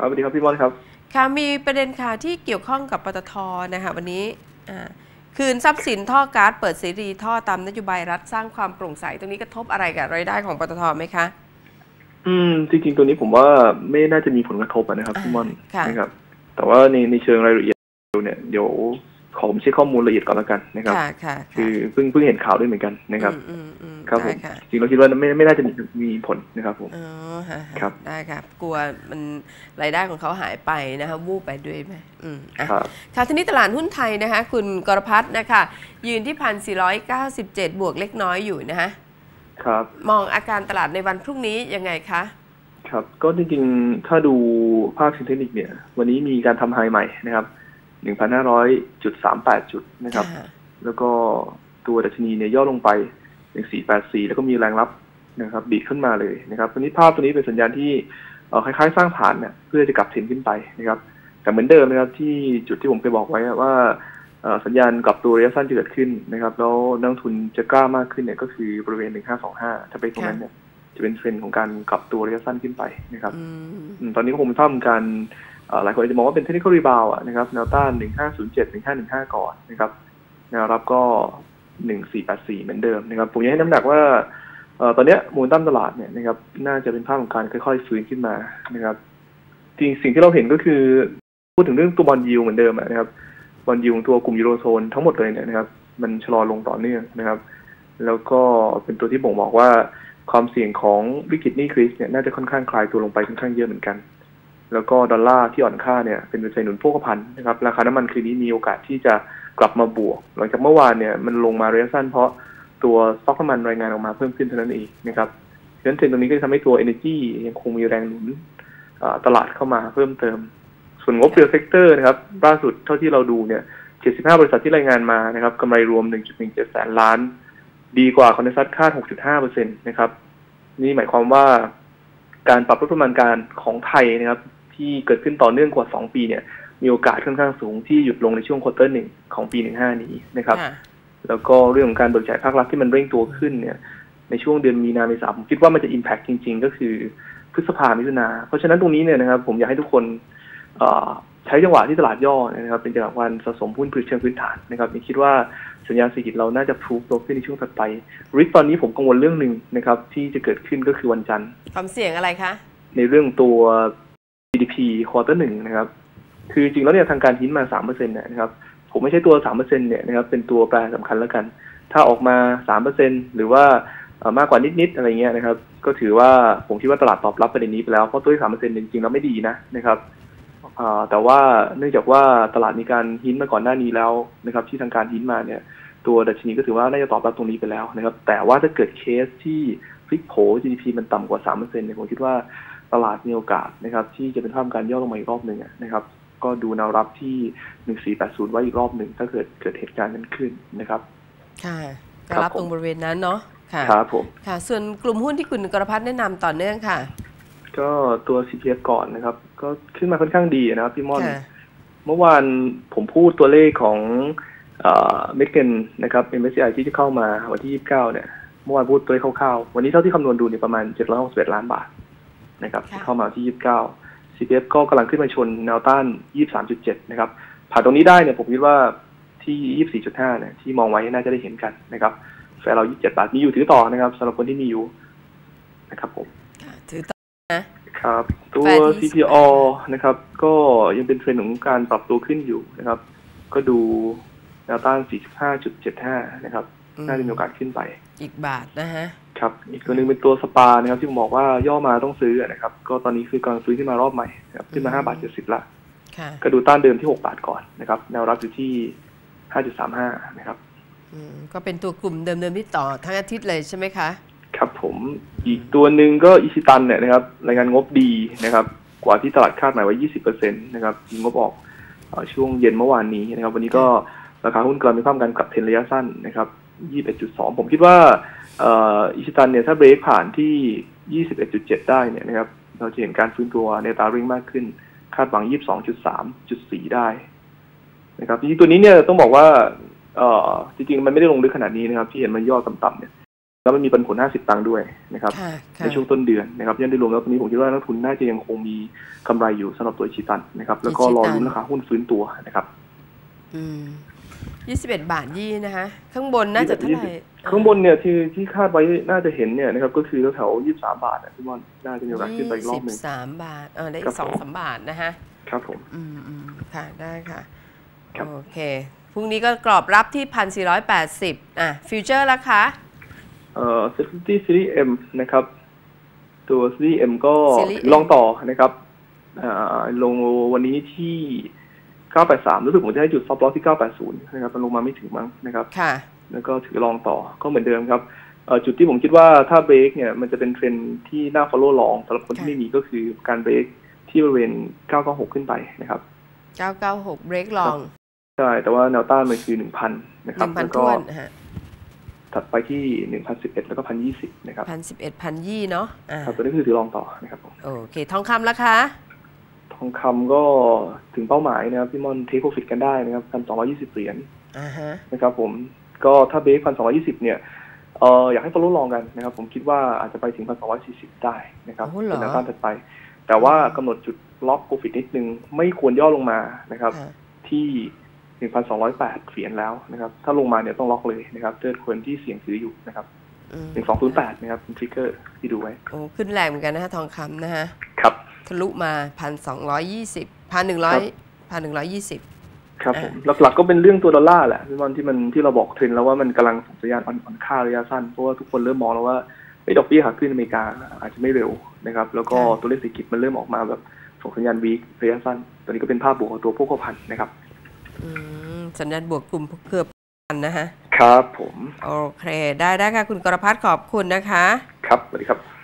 ครับสวัสดีครับพี่มอนครับค่ะมีประเด็นข่าวที่เกี่ยวข้องกับปตทนะคะวันนี้อ่าคืนทรัพย์สินท่อก๊าซเปิดเสรีท่อตามนโยบายรัฐสร้างความโปร่งใสตรงนี้กระทบอะไรกับรายได้ของปตทไหมคะ อืม จริงๆ ตัวนี้ผมว่าไม่น่าจะมีผลกระทบอะนะครับพี่มอนค่ะนะครับ แต่ว่าในในเชิงรายละเอียดเนี่ยเดี๋ยว ขอผมเช็คข้อมูลละเอียดก่อนแล้วกันนะครับค่ะค่ะคือเพิ่งเพิ่งเห็นข่าวด้วยเหมือนกันนะครับอืมอืมครับผได้มค่ะจริงเราคิดว่าไม่ไม่น่าจะมีมีผลนะครับผมอ๋อฮะฮะครับได้ค่ะกลัวมันรายได้ของเขาหายไปนะคะวูบไปด้วยไหมอืมอะครับค่ะทีนี้ตลาดหุ้นไทยนะคะ คุณกรพัฒน์นะคะ ยืนที่พันสี่ร้อยเก้าสิบเจ็ดบวกเล็กน้อยอยู่นะคะครับมองอาการตลาดในวันพรุ่งนี้ยังไงคะครับก็จริงๆ ถ้าดูภาพเชิงเทคนิคเนี่ย วันนี้มีการทำไฮใหม่นะครับ 1,500.38จุดนะครับค่ะแล้วก็ตัวดัชนีเนี่ยย่อลงไป1484แล้วก็มีแรงรับนะครับดีดขึ้นมาเลยนะครับตัวนี้ภาพตัวนี้เป็นสัญญาณที่เอ่อคล้ายๆ สร้างฐานเนี่ยเพื่อจะกลับเทรนขึ้นไปนะครับ แต่เหมือนเดิมนะครับที่จุดที่ผมเคยบอกไว้ว่าเอ่อสัญญาณกลับตัวระยะสั้นจะเกิดขึ้นนะครับ แล้วนักลงทุนจะกล้ามากขึ้นเนี่ยก็คือบริเวณ1525ถ้าไปตรงนั้นเนี่ยจะเป็นเทรนด์ของการกลับตัวระยะสั้นขึ้นไปนะครับอืมอืมตอนนี้ก็คงเป็นภาพของการเอ่อ หลายคนจะมองว่าเป็นเทคนิคอรีบาวนะครับแนวต้าน 1507 1515 ก่อนนะครับแนวรับก็ 1484 เหมือนเดิมนะครับผมยังให้น้ำหนักว่าอตอนนี้มูลตั้มตลาดเนี่ยนะครับน่าจะเป็นภาพของการค่อยๆฟื้นขึ้นมานะครับจริงสิ่งที่เราเห็นก็คือ พูดถึงเรื่องตัวบอลยิวเหมือนเดิมอะนะครับบอลยิวของตัวกลุ่มยูโรโซนทั้งหมดเลยเนี่ยนะครับ มันชะลอลงต่อเนื่องนะครับ แล้วก็เป็นตัวที่บ่งบอกว่าความเสี่ยงของวิกฤตหนี้คริสเนี่ยน่าจะค่อนข้างคลายตัวลงไปค่อนข้างเยอะเหมือนกัน แล้วก็ดอลลาร์ที่อ่อนค่าเนี่ยเป็นปัจจัยหนุนโภคภัณฑ์นะครับราคาน้ำมันคืนนี้มีโอกาสที่จะกลับมาบวก หลังจากเมื่อวานเนี่ยมันลงมาระยะสั้นเพราะตัวสต็อกน้ำมันรายงานออกมาเพิ่มขึ้นเท่านั้นเองนะครับดังนั้นเทรนด์ตรงนี้ก็จะทำให้ตัว Energy ยังคงมีแรงหนุนตลาดเข้ามาเพิ่มเติม ส่วนงบเรียลเซกเตอร์นะครับล่าสุดเท่าที่เราดูเนี่ย75 บริษัทที่รายงานมานะครับกำไรรวม 1.17 แสนล้าน ดีกว่าคอนเนซัสคาด 6.5%นะครับ นี่หมายความว่าการปรับลดประมาณการของไทยนะครับ ที่เกิดขึ้นต่อเนื่องกว่า 2 ปีเนี่ยมีโอกาสค่อนข้างสูงที่หยุดลงในช่วงควอเตอร์หนึ่งของปี 15 นี้นะครับค่ะแล้วก็เรื่องของการเบิกจ่ายภาครัฐที่มันเร่งตัวขึ้นเนี่ย ในช่วงเดือนมีนาเมษาผมคิดว่ามันจะ impact จริง ๆ ก็คือพฤษภามิถุนา เพราะฉะนั้นตรงนี้เนี่ยนะครับผมอยากให้ทุกคนเอ่อใช้จังหวะที่ตลาดย่อนะครับ เป็นจังหวะวันสะสมหุ้นพื้นเชิงพื้นฐานนะครับนี่คิดว่าสัญญาณเศรษฐกิจเราน่าจะพรูฟตัวขึ้นในช่วงถัดไปริกตอนนี้ผมกังวลเรื่องหนึ่งนะครับ ที่จะเกิดขึ้นก็คือวันจันทร์ความเสี่ยงอะไรคะในเรื่องตัว GDP ควอเตอร์หนึ่งนะครับ คือจริงแล้วเนี่ยทางการทิ้นมาสามเปอร์เซ็นต์นะครับ ผมไม่ใช่ตัวสามเปอร์เซ็นต์เนี่ยนะครับเป็นตัวแปรสำคัญแล้วกัน ถ้าออกมาสามเปอร์เซ็นต์หรือว่ามากกว่านิดๆอะไรเงี้ยนะครับ ก็ถือว่าผมคิดว่าตลาดตอบรับประเด็นนี้ไปแล้ว เพราะตัวที่สามเปอร์เซ็นต์จริงๆแล้วไม่ดีนะนะครับแต่ว่าเนื่องจากว่าตลาดมีการหินมาก่อนหน้านี้แล้วนะครับ ที่ทางการหินมาเนี่ย ตัวดัชนีก็ถือว่าน่าจะตอบรับตรงนี้ไปแล้วนะครับ แต่ว่าถ้าเกิดเคสที่พลิกโผ GDP มันต่ำกว่า3%เนี่ยผมคิดว่า ตลาดมีโอกาสนะครับ ที่จะเป็นภาพการย่อลงมาอีกรอบหนึ่งอะนะครับ ก็ดูแนวรับที่ 1480 ไว้อีกรอบหนึ่งถ้าเกิดเกิดเหตุการณ์นั้นขึ้นนะครับ ค่ะก็ครับรับตรงบริเวณนั้นเนาะค่ะครับผมค่ะ ส่วนกลุ่มหุ้นที่คุณกรพัฒน์แนะนำต่อเนื่องค่ะ ก็ตัว CPF ก่อนนะครับ ก็ขึ้นมาค่อนข้างดีนะครับพี่ม่อนค่ะเมื่อวานผมพูดตัวเลขของเมกเกนนะครับ MSCI ที่จะเข้ามาวันที่ 29 เนี่ย เมื่อวานพูดตัวเลขคร่าวๆ วันนี้เท่าที่คำนวณดูเนี่ยประมาณ 761 ล้านบาท นะครับค่ะเข้ามาที่ 29 CPF ก็กำลังขึ้นมาชนแนวต้าน 23.7 นะครับ ผ่านตรงนี้ได้เนี่ยผมคิดว่าที่ 24.5 เนี่ยที่มองไว้น่าจะได้เห็นกันนะครับแฟร์เรา 27 บาทมีอยู่ถือต่อนะครับสำหรับคนที่มีอยู่นะครับผมค่ะถือต่อนะครับตัวแฟร์ที่ CPO นะครับ ก็ยังเป็นเทรนด์ของการปรับตัวขึ้นอยู่นะครับ ก็ดูแนวต้าน 45.75 นะครับอืมน่าจะมีโอกาสขึ้นไป อีกบาทนะฮะ ครับอีกตัวหนึ่งเป็นตัวสปานะครับที่ผมบอกว่าย่อมาต้องซื้อนะครับ ก็ตอนนี้คือกำลังซื้อขึ้นมารอบใหม่นะครับขึ้นมาอืม5บาท70ละค่ะก็ดูต้านเดิมที่6บาทก่อนนะครับ แนวรับอยู่ที่5.35นะครับอืมก็เป็นตัวกลุ่มเดิมๆที่ต่อทั้งอาทิตย์เลยใช่ไหมคะ ครับผมอีกตัวหนึ่งก็อิชิตันเนี่ยนะครับรายงานงบดีนะครับ กว่าที่ตลาดคาดหมายไว้20%นะครับมีงบออกเอ่อช่วงเย็นเมื่อวานนี้นะครับ วันนี้ก็ราคาหุ้นกำลังมีความการกลับเทรนระยะสั้นนะครับ21.2ผมคิดว่าเอ่ออิชิตันเนี่ยถ้าเบรกผ่านที่ 21.7 ได้เนี่ยนะครับเราจะเห็นการฟื้นตัวในตาริ่งมากขึ้น คาดหวัง 22.3.4 ได้นะครับจริงๆตัวนี้เนี่ยต้องบอกว่าเอ่อจริงๆ มันไม่ได้ลงลึกขนาดนี้นะครับ ที่เห็นมันย่อต่ำๆเนี่ยแล้วมันมีปันผล 50 ตังค์ด้วยนะครับค่ะค่ะในช่วงต้นเดือนนะครับยันได้รวมแล้วตอนนี้ผมคิดว่านักทุนน่าจะยังคงมีกำไรอยู่สำหรับตัวอิชิตันนะครับ แล้วก็รอรุ้นราคาหุ้นฟื้นตัวนะครับ อืม ยี่สิบเอ็ดบาทยี่นะคะข้างบนน่าจะเท่าไหร่ข้างบนเนี่ยที่ที่คาดไว้น่าจะเห็นเนี่ยนะครับก็คือแถวๆ23บาทนะพี่มอนน่าจะมีโอกาสขึ้นไปอีกรอบหนึ่งสามบาทเออได้ครัอีบกสองผมสามบาทนะคะครับผมอืมอืมค่ะได้ค่ะครับโอเคพรุ่งนี้ก็กรอบรับที่พันสี่ร้อยแปดสิบอะฟิวเจอร์ราคาเอ่อ City Series M นะครับ ตัว Series M ก็ Series M ลองต่อนะครับเอ่อลงวันนี้ที่ 983 รู้สึกผมจะให้จุด stop loss ที่ 980 นะครับมันลงมาไม่ถึงมั้งนะครับค่ะแล้วก็ถือลองต่อก็เหมือนเดิมครับเอ่อจุดที่ผมคิดว่าถ้าเบรกเนี่ยมันจะเป็นเทรนด์ที่น่า follow ลองสำหรับคนที่ค่ะไม่มีก็คือการเบรกที่บริเวณ 996 ขึ้นไปนะครับเก้าเก้าหกเบรกลอง ใช่ แต่ว่าแนวต้านมันคือ 1,000 นะหครับนึ่งพันแล้วทก็วนฮะถัดไปที่ 1,011 แล้วก็ 1,020 นะครับพันสิบเอ็ดพันยี่เนาะอ่าครับตัวนี้คือถือลองต่อนะครับผมโอเค ทองคำราคาท องคำก็ถึงเป้าหมายนะครับพี่มอนเทคโปรฟิตกันได้นะครับพันสองยี่สิบเหรียญอ่าฮะนะครับผมก็ถ้าเบรกพันสองยี่สิบเนี่ยเอออยากให้ฟอลโล่ลองกันนะครับ ผมคิดว่าอาจจะไปถึงพันสองสี่สิบได้นะครับโอ้เหรอเป็นแนวต้านถัดไป แต่ว่ากำหนดจุดล็อกโปรฟิตนิดนึงไม่ควรย่อลงมานะครับค่ะที่หนึ่งพันสองร้อยแปดเหรียญแล้วนะครับ ถ้าลงมาเนี่ยต้องล็อกเลยนะครับเจอคนที่เสี่ยงซื้ออยู่นะครับอืมหนึ่งสองศูนย์แปดนะครับเป็นทริกเกอร์ที่ดูไว้โอ้ขึ้นแรงเหมือนกันนะฮะทองคำนะฮะครับ ทะลุมาพันสองร้อยยี่สิบพันหนึ่งร้อยพันหนึ่งร้อยยี่สิบครับอ่าผมหลักๆก็เป็นเรื่องตัวดอลลาร์แหละพี่มอนที่มันที่เราบอกเทรนด์แล้วว่ามันกำลังส่งสัญญาณอ่อนๆค่าระยะสั้นเพราะว่าทุกคนเริ่มมองแล้วว่าไอ้ดอกเบี้ยขาขึ้นอเมริกาอาจจะไม่เร็วนะครับ แล้วก็ตัวเลขเศรษฐกิจมันเริ่มออกมาแบบส่งสัญญาณวีระยะสั้นตอนนี้ก็เป็นภาพบวกของตัวพวกพันธุ์นะครับอืมสัญญาณบวกกลุ่มเครือพันนะฮะ ครับผม โอเค ได้ได้ค่ะ คุณกรพัฒน์ขอบคุณนะคะ ครับสวัสดีครับ